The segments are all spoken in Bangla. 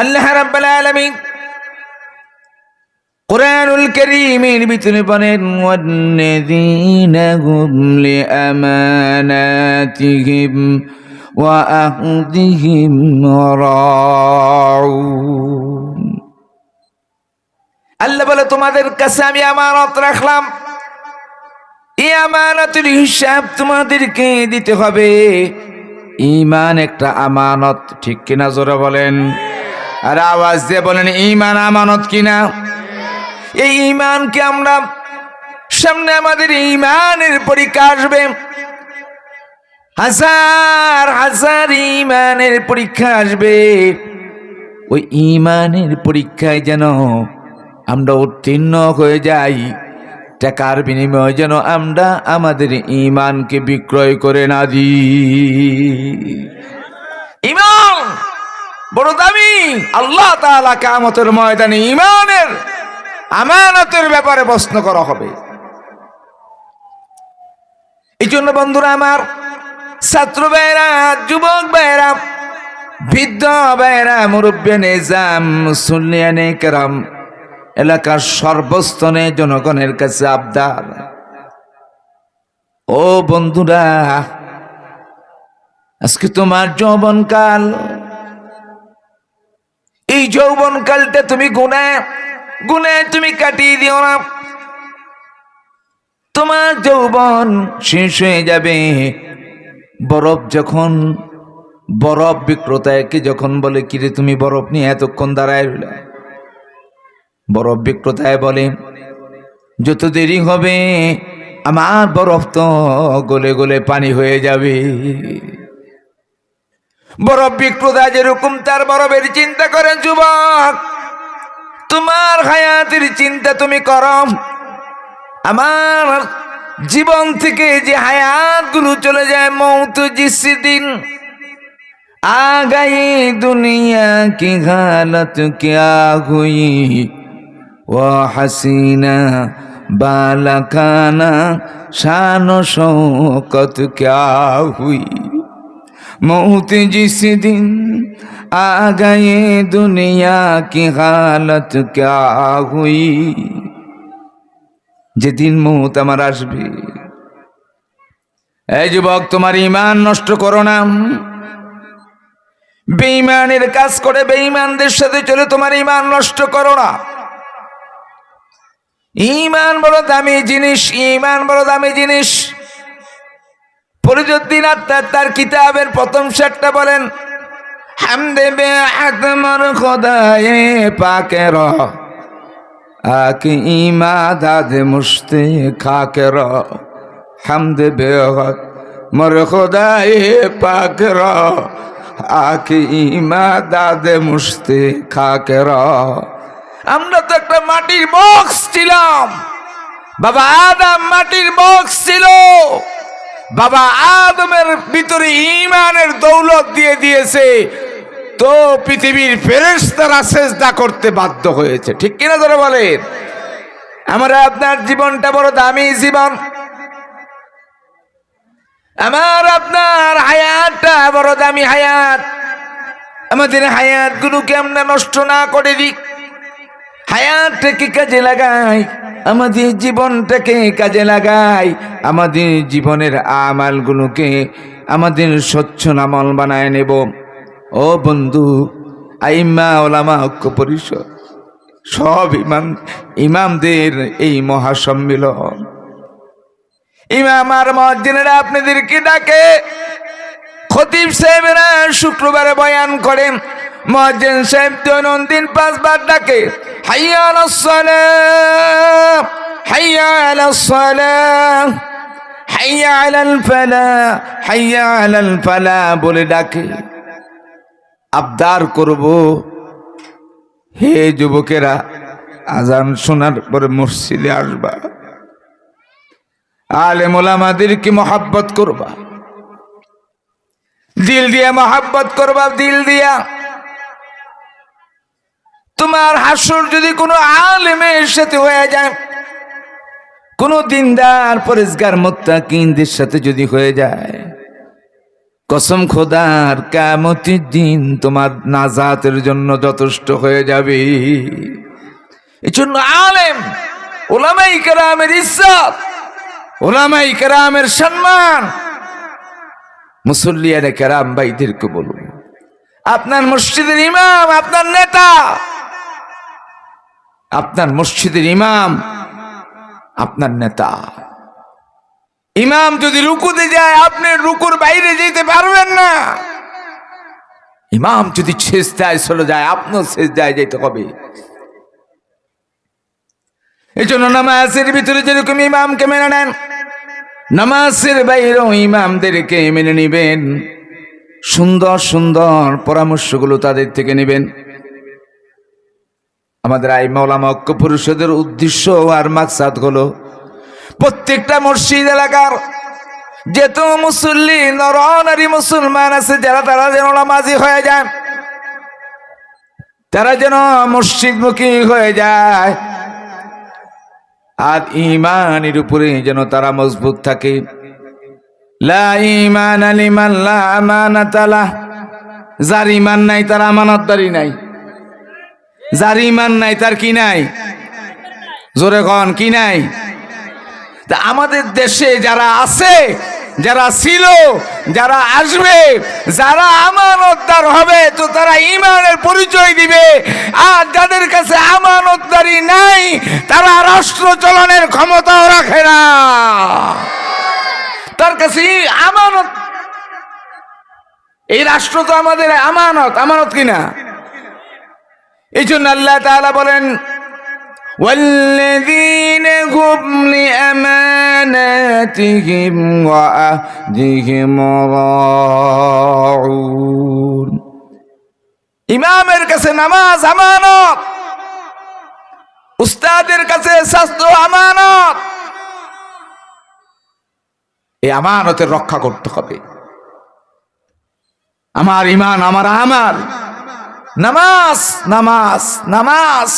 আল্লাহ রাব্বুল আলামিন কোরআনুল কারীমের ভিতরে বলেন ওয়ান্নাযীনা হুম লিআমানাতিহিম ওয়া আহদিহিম রাউন। আল্লাহ বলে, তোমাদের কাছে আমি আমানত রাখলাম। এই আমানতের হিসাব তোমাদেরকে দিতে হবে। ইমান একটা আমানত, ঠিক কিনা জোরে বলেন। আর আওয়াজ দিয়ে বলেন ইমান আমানত কিনা? এই ইমানকে আমরা সামনে আমাদের ইমানের পরীক্ষা আসবে। হাজার হাজার ইমানের পরীক্ষা আসবে। ওই ইমানের পরীক্ষায় যেন আমরা উত্তীর্ণ হয়ে যাই, টাকার বিনিময়ে যেন আমরা আমাদের ইমানকে বিক্রয় করে না দিই। বড় দামি। আল্লাহ তাআলা কামতের ময়দানে ইমানের আমানতের ব্যাপারে প্রশ্ন করা হবে। এই জন্য বন্ধুরা আমার, ছাত্র ভাইরা যুবক ভাইরা বৃদ্ধ ভাইরা মুরব্বী নিজাম সুলিয়ানে কেরাম এলাকার সর্বস্তনে জনগণের কাছে আবদার। ও বন্ধুরা, আজকে তোমার যৌবনকাল। এই যৌবনকালটা তুমি গুনে গুনে তুমি কাটিয়ে দিও না। তোমার যৌবন শেষ হয়ে যাবে। বরফ যখন, বরফ বিক্রেতাকে যখন বলে, কিরে তুমি বরফ নিয়ে এতক্ষণ দাঁড়ায় বরফ বিক্রেতায় বলে, যত দেরি হবে, আমার বরফ তো গলে গলে পানি হয়ে যাবে। বরফ বিক্রোধা যেরকম তার বরফের চিন্তা করেন যুবক। তোমার হায়াতের চিন্তা তুমি কর। আমার জীবন থেকে যে হায়াত হায়াতগুলো চলে যায়, মৌত জিসি দিন আগাই দুনিয়া কি হালত কিয়া হুই? ও হাসিনা বালাকানা শান শৌকত কিয়া হুই? मौत जिस दिन आ गए दुनिया की हालत क्या हुई যেদিন মৌত আমার আসবে এই যুবক তোমার ইমান নষ্ট করো না বেঈমানের কাজ করে বেঈমানদের সাথে চলে তোমার ইমান নষ্ট করো না ইমান বড় দামি জিনিস ইমান বড় দামি জিনিস ফরিদুদ্দিন আত্মার তার কিতাবের প্রথম শেরটা বলেন, হামদে বে দাদে খাকের দাদে খাকের আমরা তো একটা মাটির বক্স ছিলাম, বাবা আদাম মাটির বক্স ছিল। বাবা আদমের ভিতরে ইমানের দৌলত দিয়ে দিয়েছে। তো পৃথিবীর ফেরেশতারা সেজদা করতে বাধ্য হয়েছে। ঠিক কিনা ধরে বলেন? আমরা আপনার জীবনটা বড় দামি জীবন। আমার আপনার হায়াতটা বড় দামি হায়াত। আমাদের হায়াত গুলোকে আমরা নষ্ট না করে দিই। হায়াতটাকে কাজে লাগাই। আমাদের জীবনটাকে কাজে লাগাই। আমাদের জীবনের আমালগুলোকে আমাদের স্বচ্ছ নামল বানায় নেব। ও বন্ধু, আইমা ওলামা ঐক্য পরিষদ, সব ইমাম, ইমামদের এই মহাসম্মিলন। ইমাম আর মসজিদেরা আপনাদেরকে ডাকে। খতিব সাহেবেরা শুক্রবারে বয়ান করেন মহাজেন সাহেব দৈনন্দিন পাঁচবার ডাকে। হাইয়া হাইয়া হাইয়া আলাল ফালা হাইয়া আলাল ফালা বলে ডাকে। আবদার করব, হে যুবকেরা, আজান শোনার পরে মসজিদে আসবা। আলে মোলামাদেরকে মহাব্বত করবা? দিল দিয়া মহাব্বত করবা, দিল দিয়া। তোমার হাসর যদি কোনো আলেমের সাথে হয়ে যায়, কোনো দিনদার পরিষ্কার মোত্তা মোত্তাকিনদের সাথে যদি হয়ে যায়, কসম খোদার কামতির দিন তোমার নাজাতের জন্য যথেষ্ট হয়ে যাবে। এই জন্য আলেম, ওলামাই কেরামের ইজ্জত, ওলামাই কেরামের সম্মান, মুসল্লিয়ানে কেরাম ভাইদেরকে বলুন, আপনার মসজিদের ইমাম, আপনার নেতা আপনার মসজিদের ইমাম, আপনার নেতা। ইমাম যদি রুকুতে যায়, আপনি রুকুর বাইরে যেতে পারবেন না। ইমাম যদি শেষ দেয় চলে যায় আপনার শেষ দেয় যেতে হবে। এই জন্য নামাজের ভিতরে যেরকম ইমামকে মেনে নেন, নামাজের বাইরেও ইমামদেরকে মেনে নিবেন। সুন্দর সুন্দর পরামর্শগুলো তাদের থেকে নেবেন। আমাদের আই মৌলামা ঐক্য পরিষদের উদ্দেশ্য আর মাকসাদ হলো প্রত্যেকটা মসজিদ এলাকার যেত মুসল্লি নর নারী মুসলমান আছে, যারা তারা যেন নামাজি হয়ে যায় তারা যেন মসজিদমুখী হয়ে যায়। আর ইমানের উপরে যেন তারা মজবুত থাকে। যার ইমান নাই, তার আমানতদারি নাই। যার ইমান নাই, তার কি নাই? জোরে কন, কি নাই? তা আমাদের দেশে যারা আছে, যারা ছিল, যারা আসবে, যারা আমানতদার হবে, তো তারা ইমানের পরিচয় দিবে। আর যাদের কাছে আমানতদারি নাই, তারা রাষ্ট্র চলনের ক্ষমতাও রাখে না। তার কাছে আমানত এই রাষ্ট্র তো আমাদের আমানত আমানত কিনা? এই জন্য আল্লাহ তাআলা বলেন والذين هم لأماناتهم وعهدهم راعون ইমামের কাছে নামাজ আমানত উস্তাদের কাছে স্বাস্থ্য আমানত এই আমানতের রক্ষা করতে হবে আমার ইমান আমার আমার নামাজ নামাজ নামাজ।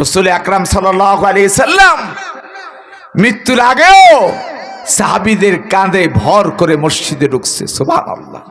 রসুল আকরাম সাল্লাম মৃত্যুর আগেও সাহাবিদের কাঁধে ভর করে মসজিদে ঢুকছে সোভান আল্লাহ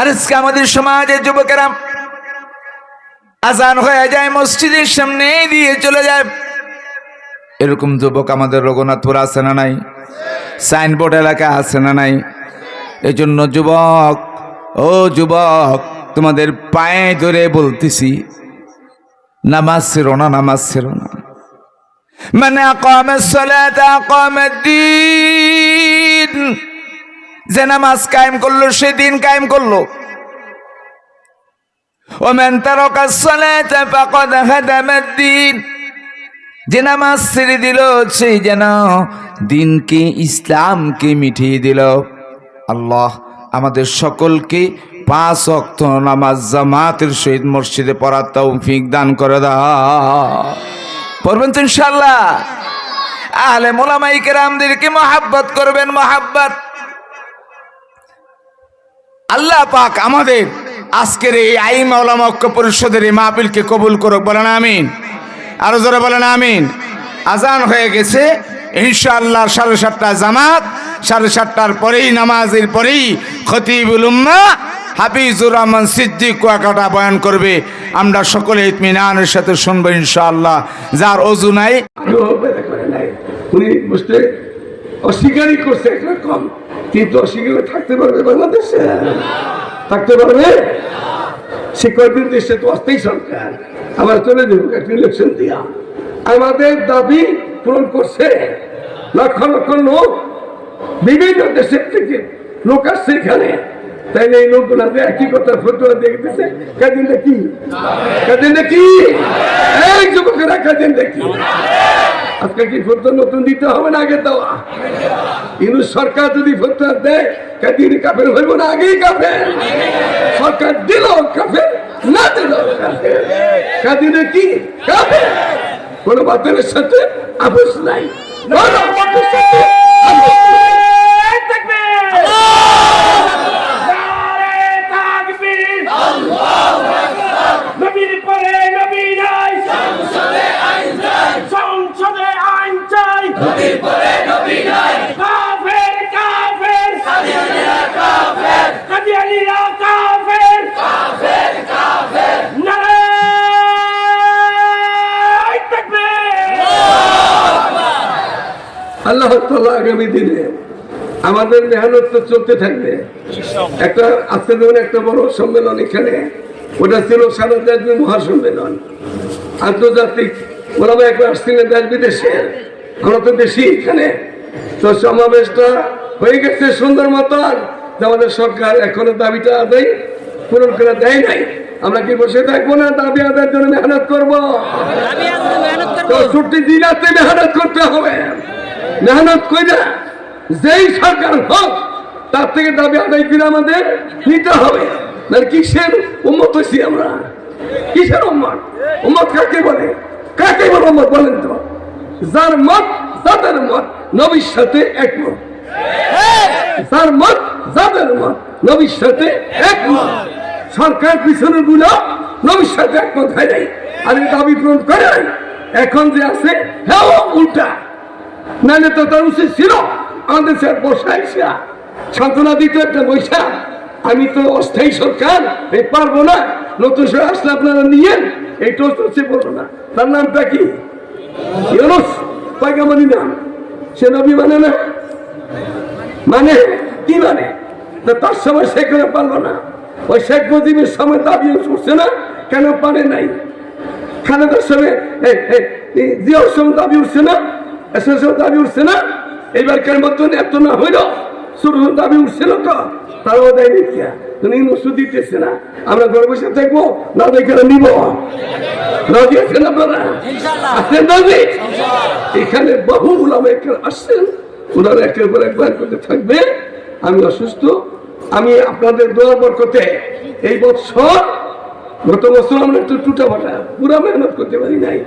আর আজকে আমাদের সমাজের যুবকেরা আজান হয়ে যায়, মসজিদের সামনে দিয়ে চলে যায়। এরকম যুবক আমাদের রঘুনাথপুর আছে না নাই? সাইনবোর্ড এলাকা আছে না নাই? এই জন্য যুবক ও যুবক, তোমাদের পায়ে ধরে বলতেছি, নামাজ ছেড়ো না, নামাজ ছিল না। মানে যে নামাজ কায়েম করল, সে দিন কায়েম করল। ওমেন দিন। যে নামাজ ছেড়ে দিল, সেই যেন দিনকে, ইসলামকে মিঠিয়ে দিল। আল্লাহ আমাদের সকলকে পাঁচ অক্ত নামাজ জামাতের সহিত মসজিদে পড়ার তৌফিক দান করে দাও। পড়বেন তো ইনশাল্লাহ আহলে মোলামাই কেরামদেরকে মহাব্বত করবেন, মহাব্বত। আল্লাহ পাক আমাদের আজকের এই আইম ওলামা ঐক্য পরিষদের এই মাহফিলকে কবুল করুক, বলেন আমিন। আরও জোরে বলেন আমিন। আজান হয়ে গেছে, ইনশাআল্লাহ সাড়ে সাতটা জামাত সাড়ে সাতটার পরেই, নামাজের পরেই খতিবুল উম্মা হাফিজুর রহমান সিদ্দিক কুয়াকাটা বয়ান করবে। আমরা সকলে ইতমিনানের সাথে শুনব ইনশাআল্লাহ। যার অজু নাই। উনি বুঝতে অস্বীকারই করছে একরকম কিন্তু অস্বীকার থাকতে পারবে বাংলাদেশে? থাকতে পারবে? সে কয়েকদিন দেশে তো অস্থায়ী সরকার। আবার চলে যাব একটা ইলেকশন দিয়া। আমাদের দাবি পূরণ করছে। লক্ষ লক্ষ লোক বিভিন্ন দেশের থেকে লোক আসছে এখানে। তাইলে এই লোকগুলা যে একই কথা ফটোয়া দিয়ে গেছে কাদিন দেখি? কাদিন দেখি? এই যুবকেরা কাদিন দেখি। আজকে কি ফটো নতুন দিতে হবে না আগে দেওয়া? ইনু সরকার যদি ফটো দেয় কাদিন কাফের হইব না আগেই কাফের। সরকার দিল কাফের, না দিল কাদিনে কি কাফের। কোন বাতিলের সাথে আপোষ নাই। কোন বাতিলের সাথে আপোষ নাই। নবীর পরে নবী নাই সংসদে আইন চাই সংসদে আইন চাই নবীর পরে নবী নাই কাফের কাফের তালা আগামী দিনে। আমাদের মেহনত তো চলতে থাকবে। একটা আজকে যেমন একটা বড় সম্মেলন এখানে। ওটা ছিল সারা মহাসম্মেলন। আন্তর্জাতিক একবার আসছিলেন দেশ বিদেশের আমরা তো বেশি এখানে। তো সমাবেশটা হয়ে গেছে সুন্দর মতন। আমাদের সরকার এখনও দাবিটা আদায় পূরণ করে দেয় নাই। আমরা কি বসে থাকব না? দাবি আদায়ের জন্য মেহনত করব? চৌষট্টি দিন রাতে মেহনত করতে হবে। মেহনত করে যেই সরকার হোক, তার থেকে দাবি আদায় করে আমাদের নিতে হবে। কিসের উন্মত হয়েছি আমরা? কিসের উন্মত উন্মত কাকে বলে? কাকে বলে উন্মত বলেন তো? যার মত, যাদের মত, নবীর সাথে একমত। যার মত, যাদের মত, নবীর সাথে একমত। সরকার পিছনে গুলো নবীর সাথে একমত হয় নাই। আর দাবি পূরণ করে এখন যে আছে হ্যাঁ উল্টা। নাহলে তো তার উচিত ছিল। আমাদের স্যার বসাইছে সান্ত্বনা দিত একটা বৈশা। আমি তো অস্থায়ী সরকার, এই পারব না। নতুন সরকার আসলে আপনারা নিয়েন, এই হচ্ছে বলব না। তার নামটা কি? নাম। সে নবী মানে না? মানে? কি মানে? তার সময় সে করে পারল না। ওই শেখ মুজিবের সময় দাবি উঠছে না? কেন পারে নাই? খালেদার সময় সময় দাবি উঠছে না? দাবি উঠছে না? এইবারকার মতন এত না হইল? শুরু দাবি উঠছিল তো তারাও দেয় দেখিয়া তুমি ওষুধ দিতেছে না। আমরা ঘরে বসে থাকব না দেখে নিব। রাজি আছেন আপনারা? আছেন রাজি? এখানে বহু উলামা একবার আসছেন। ওনারা একের পর একবার করতে থাকবে। আমি অসুস্থ। আমি আপনাদের দোয়ার বরকতে এই বছর গত বছর আমরা একটু টুটা ফাটা পুরা মেহনত করতে পারি নাই।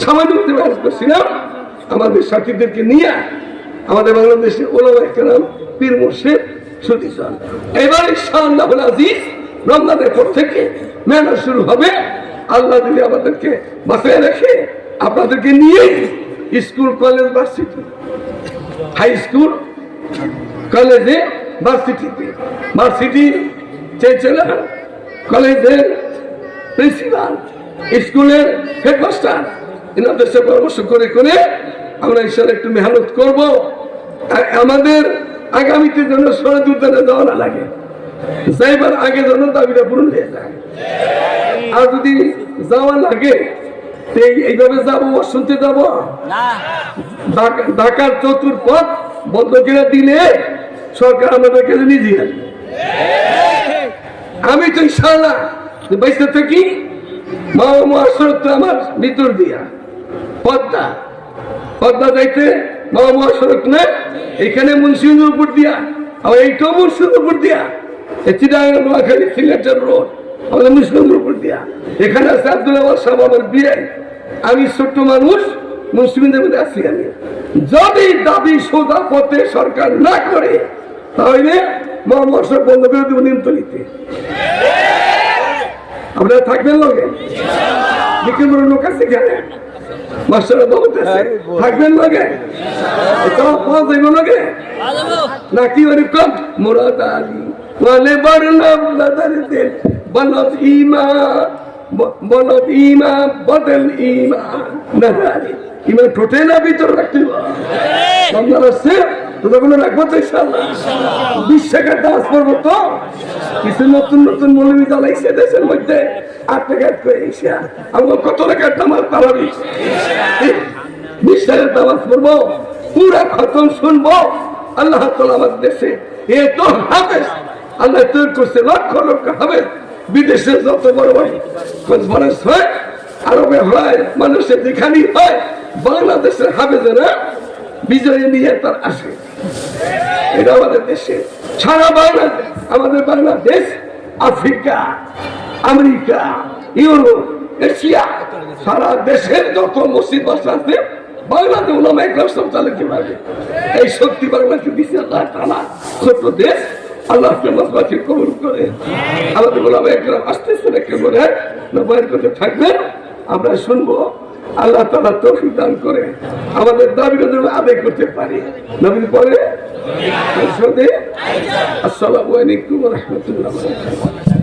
সামান্য করতে মেহনত করছিলাম। আমাদের সাথীদেরকে নিয়ে আমাদের বাংলাদেশে ওলামা একরাম পীর মুর্শিদ সুদিসন এবার ইনশাআল্লাহ আজিজ রমজানের পর থেকে মেহনত শুরু হবে। আল্লাহ দিলে আমাদেরকে বাঁচিয়ে রেখে, আপনাদেরকে নিয়ে school, college, varsity, high school, কলেজে, ভার্সিটিতে, ভার্সিটি চেয়েছিলেন কলেজের প্রিন্সিপাল, স্কুলের হেডমাস্টার, এনাদের সাথে পরামর্শ করে করে আমরা ঈশ্বর একটু মেহনত করব। আর আমাদের আগামীতে যেন সরে উদ্যানে যাওয়া না লাগে। যাইবার আগে যেন দাবিটা পূরণ হয়ে যায়। আর যদি যাওয়া লাগে এইভাবে যাব শুনতে যাব? ঢাকার চতুর্পথ বন্ধ করে দিলে সরকার আমাদের কাছে নিজে আমি তো ইনশাল্লাহ বাইসে থাকি। মা মহাসড়ক তো আমার ভিতর দিয়া। পদ্মা পদ্মা যাইতে মা মহাসড়ক না? এখানে মুন্সিগঞ্জের উপর দিয়া, আবার এইটাও মুন্সিগঞ্জের উপর দিয়া চিটাগাং নোয়াখালী সিলেটের রোড আমাদের মুন্সিগঞ্জের উপর দিয়া। এখানে আছে আব্দুল আবার সাহেব, আমার বিয়ে। আমি ছোট্ট মানুষ মুসলিমদের মধ্যে আছি আমি। যদি দাবি সোজা পথে সরকার না করে, তাহলে মোহাম্মদ সব বন্ধ করে দেবো নিমতলিতে। আপনারা থাকবেন লগে? বিক্রমপুর লোক আছে মাস্টার বলতেছে থাকবেন লগে? এটা পাওয়া যাইব লগে? নাকি ওরকম মুরাদ আলী? ওয়ালে বরলাম লাদারিতে বলত ইমা বলত ইমা বদল ইমা নাদারি ইমা ঠোঁটে না ভিতর রাখতে রমজান আসছে তোদের রাখব তো ইনশাল্লাহ বিশ দাস পড়ব তো। কিছু নতুন নতুন মৌলবি জ্বালাইছে দেশের মধ্যে। আট টাকা করে এসে আমার কত টাকার আর পালাবি? বিশ টাকার দাম পুরা খতম শুনব। আল্লাহ তালা আমার দেশে এ তো হাফেজ। আল্লাহ তৈরি করছে লক্ষ লক্ষ হাফেজ। বিদেশে যত বড় বড় কনফারেন্স হয়, আরবে হয়, মানুষের যেখানেই হয়, বাংলাদেশের হাফেজেরা বিজয় নিয়ে তার আসে। এটা আমাদের দেশে। সারা বাংলাদেশ, আমাদের Bangladesh, Africa, America, Europe, Asia, সারা দেশের যত মসজিদ আছে এই শক্তি দেশ আল্লাহ করে। আমাদের আস্তে আস্তে আমরা শুনব। আল্লাহ তালা তৌফিক দান করে আমাদের দাবিটা যেন আদায় করতে পারি। নবীন পরে আসসালামু আলাইকুম রহমতুল্লাহ